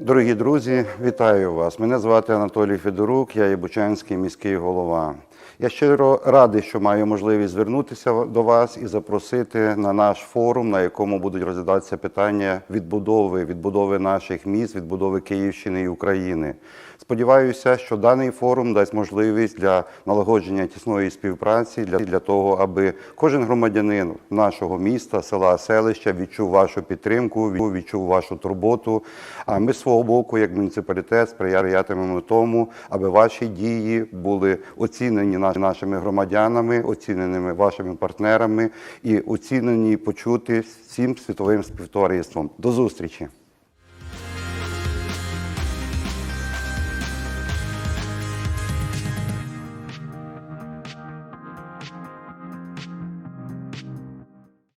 Дорогі друзі, вітаю вас. Мене звати Анатолій Федорук, я є Бучанський міський голова. Я щиро радий, що маю можливість звернутися до вас і запросити на наш форум, на якому будуть розглядатися питання відбудови, відбудови наших міст, відбудови Київщини і України. Сподіваюся, що даний форум дасть можливість для налагодження тісної співпраці для, для того, аби кожен громадянин нашого міста, села, селища відчув вашу підтримку, відчув вашу турботу. А ми з свого боку, як муніципалітет, сприятимемо тому, аби ваші дії були оцінені наш- нашими громадянами, оціненими вашими партнерами і оцінені почути всім світовим співтовариством. До зустрічі!